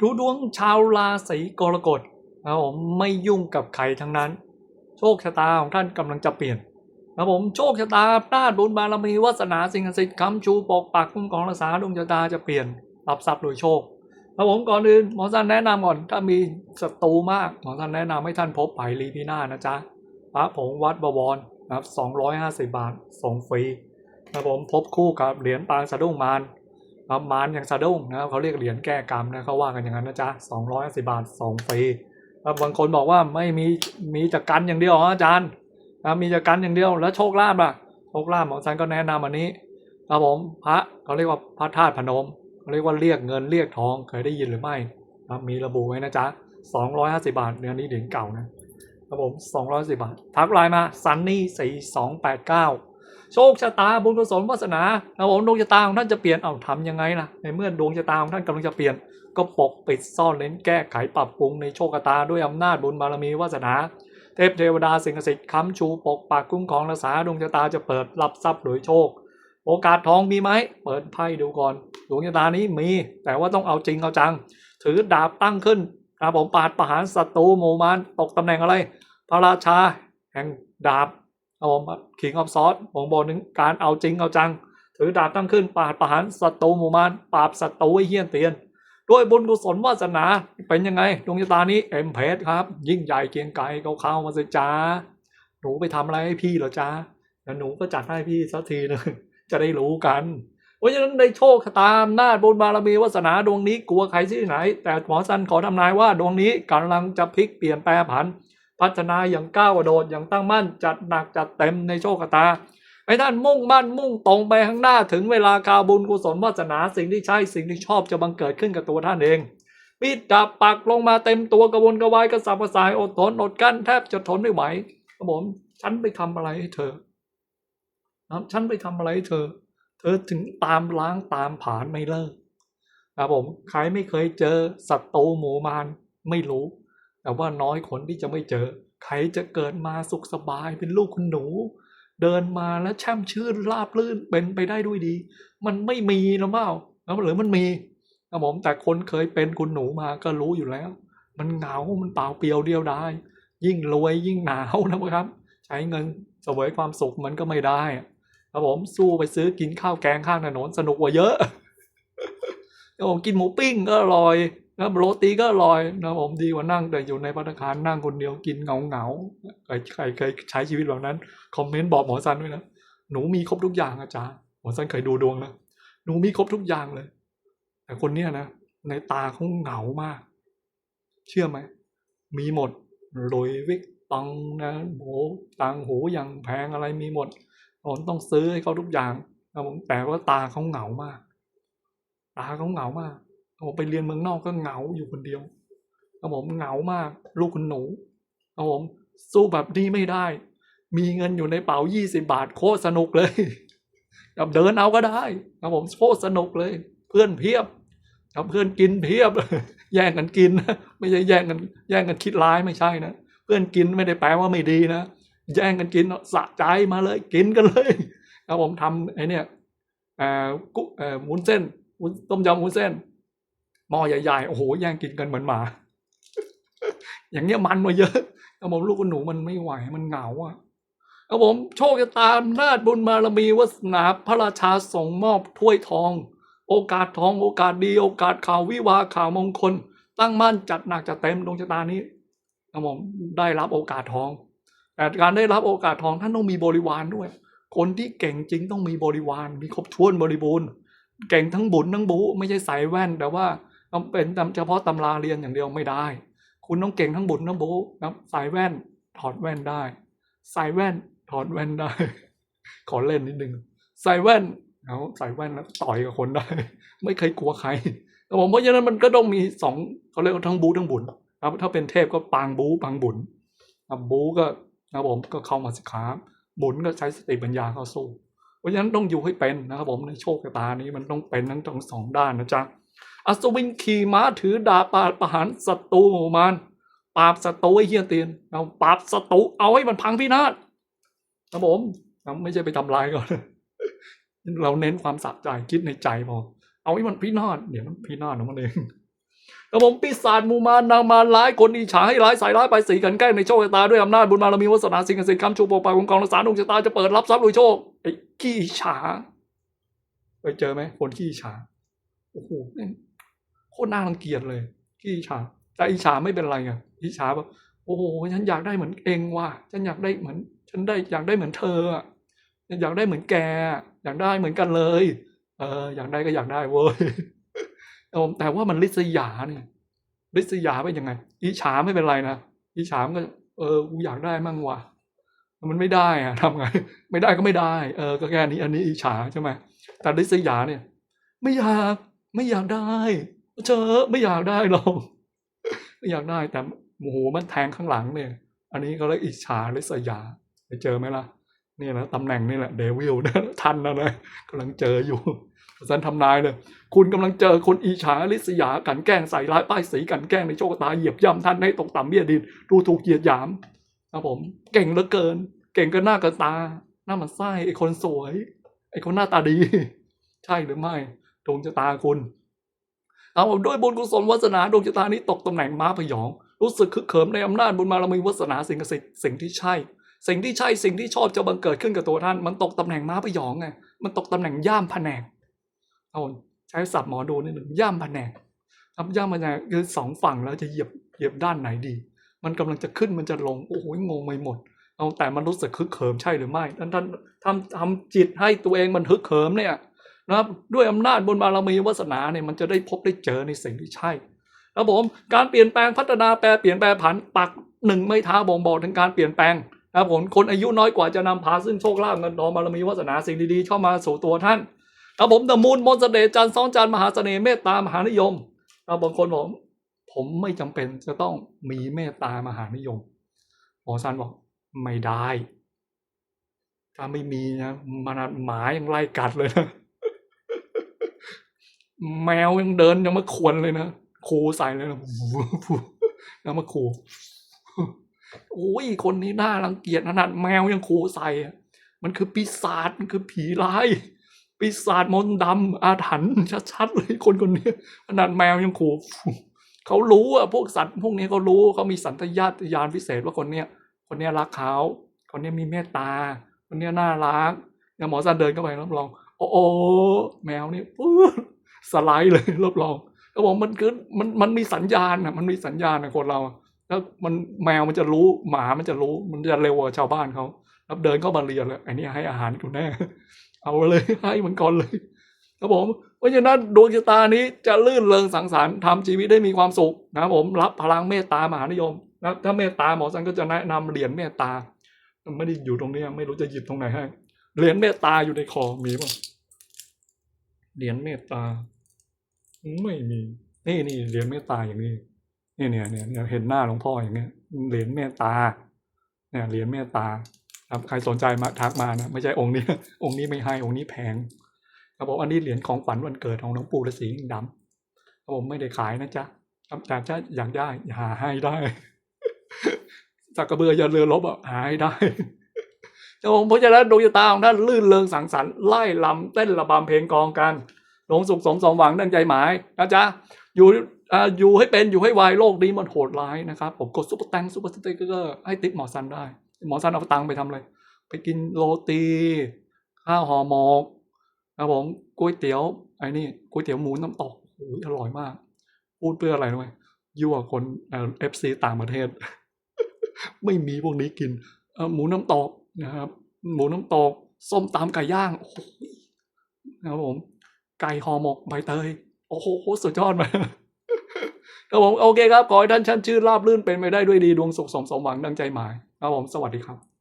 ดูดวงชาวราศีกรกฎนะครับผมไม่ยุ่งกับใครทั้งนั้น โชคชะตาของท่านกำลังจะเปลี่ยนนะครับผมโชคชะตาหน้าจบุญบารมีวาสนาสิ่งศักดิ์สิทธิ์คำชูปกปักคุ้มครองรักษาดวงชะตาจะเปลี่ยนรับทรัพย์โดยโชคครับผมก่อนอื่นหมอสันแนะนำก่อนถ้ามีศัตรูมากหมอสันแนะนำให้ท่านพบไผ่ลีพีนานะจ๊ะพระผงวัดบวรนะครับ250 บาทส่งฟรีครับผมพบคู่กับเหรียญปางสะดุ้งมาร ครับมารอย่างสะดุ้งนะครับเขาเรียกเหรียญแก้กรรมนะเขาว่ากันอย่างนั้นนะจ๊ะสองร้อยสิบาทสองฟรีครับบางคนบอกว่าไม่มีมีจักกันอย่างเดียวอาจารย์ครับมีจักกันอย่างเดียวแล้วโชคลาภอะโชคลาภหมอซันก็แนะนำอันนี้ครับผมพระเขาเรียกว่าพระธาตุพนมเขาเรียกว่าเรียกเงินเรียกทองเคยได้ยินหรือไม่ครับมีระบุไว้นะจ๊ะสองร้อยห้าสิบาทเดือนี้เหรียญเก่านะครับผมสองร้อยสิบาททักไลน์มาซันนี่สี่สองแปดเก้า โชคชะตาบุญกุศลวาสนาครับผมดวงชะตาของท่านจะเปลี่ยนเอาทำยังไงล่ะในเมื่อดวงชะตาของท่านกำลังจะเปลี่ยน ก็ปกปิดซ่อนเล้นแก้ไขปรับปรุงในโชคชะตาด้วยอำนาจบุญบารมีวาสนา เทพเทวดาสิ่งศักดิ์สิทธิ์ค้ำชูปกปักคุ้มครองรักษาดวงชะตาจะเปิดรับทรัพย์โดยโชค โอกาสทองมีไหมเปิดไพ่ดูก่อน ดวงชะตานี้มี แต่ว่าต้องเอาจริงเอาจัง ถือดาบตั้งขึ้นครับผมปาดประหารศัตรูหมู่มารตกตำแหน่งอะไร พระราชา แห่งดาบ ครับผมคิงออฟซอสผมบอกถึงการเอาจริงเอาจัง ถือดาบตั้งขึ้นปราดประหารศัตรูหมู่มารปราบศัตรูไอ้เหี้ยนเตียนด้วยบุญกุศลวาสนาเป็นยังไงดวงชะตานี้เอ็มเพสครับ ยิ่งใหญ่เกียงไกรเขาเข้ามาสิจ้าหนูไปทำอะไรให้พี่เหรอจ้าแล้วหนูก็จัดให้พี่สักทีนึงจะได้รู้กัน เพราะฉะนั้นในโชคชะตาอำนาบุญบารมีวาสนาดวงนี้กลัวใครที่ไหน แต่หมอสันขอทำนายว่าดวงนี้กำลังจะพลิกเปลี่ยนแปลผัน พัฒนาอย่างก้าวกระโดดอย่างตั้งมั่นจัดหนักจัดเต็มในโชคชะตาให้ท่านมุ่งมั่นมุ่งตรงไปข้างหน้าถึงเวลากาบุญกุศลวาสนาสิ่งที่ใช่สิ่งที่ชอบจะบังเกิดขึ้นกับตัวท่านเองมีดดาบปักลงมาเต็มตัวกระวนกระวายกระสับกระส่ายอดทนอดกั้นแทบจะทนไม่ไหวครับผมฉันไปทำอะไรให้เธอครับฉันไปทำอะไรให้เธอ เธอถึงตามล้างตามผานไม่เลิกครับผมใครไม่เคยเจอศัตรูหมู่มารไม่รู้ แต่ว่าน้อยคนที่จะไม่เจอ ใครจะเกิดมาสุขสบายเป็นลูกคุณหนู เดินมาแล้วแช่มชื่นราบลื่นเป็นไปได้ด้วยดี มันไม่มีหรือเปล่าแล้วหรือมันมีครับผมแต่คนเคยเป็นคุณหนูมาก็รู้อยู่แล้ว มันเหงา มันเปล่าเปลี่ยวเดียวดายยิ่งรวยยิ่งหนาวนะครับ ใช้เงินเสวยความสุขมันก็ไม่ได้ครับผมสู้ไปซื้อกินข้าวแกงข้างถนนสนุกกว่าเยอะครับผมกินหมูปิ้งก็อร่อย นะโรตีก็อร่อยนะผมดีกว่านั่งแต่อยู่ในพัตตาคารนั่งคนเดียวกินเหงาเหงาใครใครเคยใช้ชีวิตแบบนั้น คอมเมนต์บอกหมอซันด้วยนะ หนูมีครบทุกอย่างอาจารย์หมอซันเคยดูดวงนะ หนูมีครบทุกอย่างเลย แต่คนเนี้ยนะ ในตาเขาเหงามาก เชื่อไหม มีหมดรวยวิกตังนะโหตังหูอย่างแพงอะไรมีหมดผมต้องซื้อให้เขาทุกอย่างนะผมแต่ว่าตาเขาเหงามาก ตาเขาเหงามาก ผมไปเรียนเมืองนอกก็เหงาอยู่คนเดียวครับผมเหงามาก ลูกคุณหนูครับผมสู้แบบนี้ไม่ได้ มีเงินอยู่ในเป๋ายี่สิบาทโคตรสนุกเลยแบบเดินเอาก็ได้ครับผมโคตรสนุกเลย เพื่อนเพียบครับเพื่อนกินเพียบ แย่งกันกินนะไม่ใช่แย่งกันแย่งกันคิดร้ายไม่ใช่นะเพื่อนกินไม่ได้แปลว่าไม่ดีนะแย่งกันกินสะใจมาเลย กินกันเลยครับผมทำไอเนี่อ่อกุอ่อวุ้นเส้นวุ้นต้มยำวุ้นเส้น หม้อใหญ่ๆ โอ้โห แย่งกินกันเหมือนหมา อย่างเงี้ยมันมาเยอะแล้วผมลูกหนูมันไม่ไหว มันเหงาอะแล้วผมโชคชะตาอำนาจบุญบารมีวาสนาพระราชาส่งมอบถ้วยทอง โอกาสทองโอกาสดี โอกาสข่าววิวาข่าวมงคล ตั้งมั่นจัดหนักจัดเต็มดวงชะตานี้ครับผมได้รับโอกาสทอง แต่การได้รับโอกาสทองท่านต้องมีบริวารด้วย คนที่เก่งจริงต้องมีบริวาร มีครบถ้วนบริบูรณ์ เก่งทั้งบุญทั้งบูไม่ใช่ใส่แว่นแต่ว่า ต้องเป็นเฉพาะตำราเรียนอย่างเดียวไม่ได้ คุณต้องเก่งทั้งบุญทั้งบูนะใส่แว่นถอดแว่นได้ใส่แว่นถอดแว่นได้ ขอเล่นนิดนึงใส่แว่นเอาใส่แว่นแล้วต่อยกับคนได้ ไม่เคยกลัวใครแต่ผมเพราะฉะนั้นมันก็ต้องมีสองเขาเรียกว่าทั้งบูทั้งบุญครับถ้าเป็นเทพก็ปางบูปางบุญบูก็นะผมก็เข้ามาสิกขาบุญก็ใช้สติปัญญาเข้าสู้ เพราะฉะนั้นต้องอยู่ให้เป็นนะครับผมในโชคชะตานี้มันต้องเป็นทั้งสองด้านนะจ๊ะ อัศวินขี่ม้าถือดาบปาดประหารศัตรูหมู่มารปราบศัตรูไอ้เหี้ยเตียนเอาปราบศัตรูเอาให้มันพังพินาศครับผมไม่ใช่ไปทำลายก่อน เราเน้นความสะใจคิดในใจพอเอาให้มันพินาศเดี๋ยวมันพินาศของมันเองครับผมปีศาจมูมานนางมารร้ายคนอิจฉาให้ร้ายใส่ร้ายไปสีกันแกล้งในโชคชะตาด้วยอำนาจบุญบารมีวาสนาสิ่งศักดิ์สิทธิ์คำชูปกปักคุ้มครองรักษาดวงชะตาจะเปิดรับทรัพย์รวยโชคไอ้ขี้ฉาไปเจอไหมคนขี้ฉาโอ้โห คตรน่ารังเกียจเลยขี้อิจฉาแต่อิจฉาไม่เป็นไรไงอิจฉาแบบโอ้โหฉันอยากได้เหมือนเองว่ะฉันอยากได้เหมือน ฉันได้อยากได้เหมือนเธออะอยากได้เหมือนแก อยากได้เหมือนกันเลย เอออยากได้ก็อยากได้เว้ยแต่ว่ามันลิษยาเนี่ยลิษยาเป็นยังไงอิจฉาไม่เป็นไรนะอิจฉาก็ เออกูอยากได้มั่งว่ะมันไม่ได้อะทำไง ไม่ได้ก็ไม่ได้ เออก็แค่นี้ อันนี้อิจฉาใช่ไหมแต่ลิษยาเนี่ย ไม่อยากไม่อยากได้ เจอไม่อยากได้หรอกไม่อยากได้แต่โอ้โหมันแทงข้างหลังเนี่ย อันนี้ก็เลยอิจฉาลิษยาไปเจอไหมล่ะนี่นะตำแหน่งนี่แหละเดวิลนะทันนะนะกำลังเจออยู่สันทำนายเลยคุณกำลังเจอคนอิจฉาลิษยากันแกล้งใส่ร้ายป้ายสีกันแกล้งในโชคตาเหยียบย่ำท่านให้ตกต่ำเบี้ยดินดูถูกเหยียดหยามครับผม เก่งเหลือเกิน เก่งก็หน้ากับตา หน้ามันไส้ไอ้คนสวย ไอ้คนหน้าตาดี ใช่หรือไม่ดวงชะตาคุณ เอาด้วยบุญกุศลวาสนาดวงชะตานี้ตกตำแหน่งม้าพยอง รู้สึกคึกเขิมในอำนาจบุญบารมีวาสนาสิ่งศักดิ์สิทธิ์สิ่งที่ใช่ สิ่งที่ใช่สิ่งที่ชอบจะบังเกิดขึ้นกับตัวท่าน มันตกตำแหน่งม้าพยองไงมันตกตำแหน่งย่ามแผนกเอาใช้ศัพท์หมอดูนิดหนึ่งย่ามแผนกครับย่ามแผนกคือสองฝั่งแล้วจะเหยียบเหยียบด้านไหนดี มันกำลังจะขึ้นมันจะลงโอ้โหงงไปหมดเอาแต่มันรู้สึกคึกเขิมใช่หรือไม่ท่านท่านทำทำจิตให้ตัวเองมันฮึกเหิมเนี่ย นะครับด้วยอำนาจบุญบารมีวาสนาเนี่ยมันจะได้พบได้เจอในสิ่งที่ใช่ครับผมการเปลี่ยนแปลงพัฒนาแปลเปลี่ยนแปลผันปักหนึ่งไม่ท้าบ่งบอกถึงการเปลี่ยนแปลงครับผมคนอายุน้อยกว่าจะนำพาซึ่งโชคลาภเงินทองบารมีวาสนาสิ่งดีๆเข้ามาสู่ตัวท่านครับผมเดมูลมนต์เสน่ห์จันทร์สองจันทร์มหาเสน่ห์เมตตามหานิยมครับบางคนบอกผมไม่จำเป็นจะต้องมีเมตตามหานิยมหมอซันบอกไม่ได้ ถ้าไม่มีนะมันหมายังไล่กัดเลยนะ แมวยังเดินยังมาควนเลยนะคูใส่เลยนะแล้วมาคูโอ้ยคนนี้น่ารังเกียจขนาดแมวยังคูใส่อะมันคือปีศาจมันคือผีร้ายปีศาจมนต์ดำอาถรรพ์ชัดๆเลยคนคนนี้ขนาดแมวยังคูเขารู้อะพวกสัตว์พวกนี้เขารู้เขามีสัญชาตญาณพิเศษว่าคนเนี้ย คนเนี้ยรักเขาคนเนี้ยมีเมตตา คนเนี้ยน่ารักอย่างหมอซันเดินเข้าไปรับรอง โอ้โอแมวนี่ปุ๊บ สไลด์เลยรับรองเขาบอกมันคือมันมันมีสัญญาณอะมันมีสัญญาณอะคนเราแล้วมันแมวมันจะรู้หมามันจะรู้มันจะเร็วกว่าชาวบ้านเขาแล้วเดินเข้ามาเรียนเลยไอ้นี่ให้อาหารกูแน่ เอาเลยให้มันก่อนเลยครับผมเพราะฉะนั้นดวงชะตานี้จะลื่นเริงสังสรรค์ทำชีวิตได้มีความสุขนะครับผมรับพลังเมตตามหานิยมนะถ้าเมตตาหมอสันก็จะแนะนำเหรียญเมตตาไม่ได้อยู่ตรงนี้ไม่รู้จะหยิบตรงไหนให้เหรียญเมตตาอยู่ในคอมีป่ะเหรียญเมตตา ไม่มีนี่นี่เหรียญเมตตาอย่างนี้เนี่ยเนี่ยเนี่ยเห็นหน้าหลวงพ่ออย่างเงี้ยเหรียญเมตตาเนี่ยเหรียญเมตตาครับใครสนใจมาทักมานะไม่ใช่องค์นี้ องค์นี้ไม่ให้องค์นี้แพงครับผมอันนี้เหรียญของขวัญวันเกิดของหลวงปู่ฤาษีดำครับผมไม่ได้ขายนะจ๊ะครับแต่ถ้าอยากได้หาให้ได้สักกระเบืออย่าเรือลบอะหาให้ได้ครับผมเพราะฉะนั้นดวงตาของท่านลื่นเริงสังสรรค์ไล่ลำเต้นระบำเพลงกองกัน หลงสุขสมสมหวังดังใจหมายนะจ๊ะอยู่ออยู่ให้เป็นอยู่ให้วายโลกนี้มันโหดร้ายนะครับ ผมกดซุปเปอร์แตงซุปเปอร์สเต็กเกอร์ให้ติปหมอซันได้ หมอซันเอาตังค์ไปทำอะไร ไปกินโรตี ข้าวห่อหมกครับผมก๋วยเตี๋ยวไอ้นี่ก๋วยเตี๋ยวหมูน้ำตกโอ้ยอร่อยมาก พูดเพื่ออะไรรู้ไหมยั่วคนเอฟซีต่างประเทศ ไม่มีพวกนี้กินหมูน้ำตกนะครับ หมูน้ำตกส้มตำไก่ย่างโอ้โหนะครับผม ไก่ห่อหมกใบเตย โอ้โหสุดยอดมากครับผมโอเคครับ ขอให้ท่านชั้นชื่นราบรื่นเป็นไปได้ด้วยดีดวงสุขสมสมหวังดังใจหมายครับผมสวัสดีครับ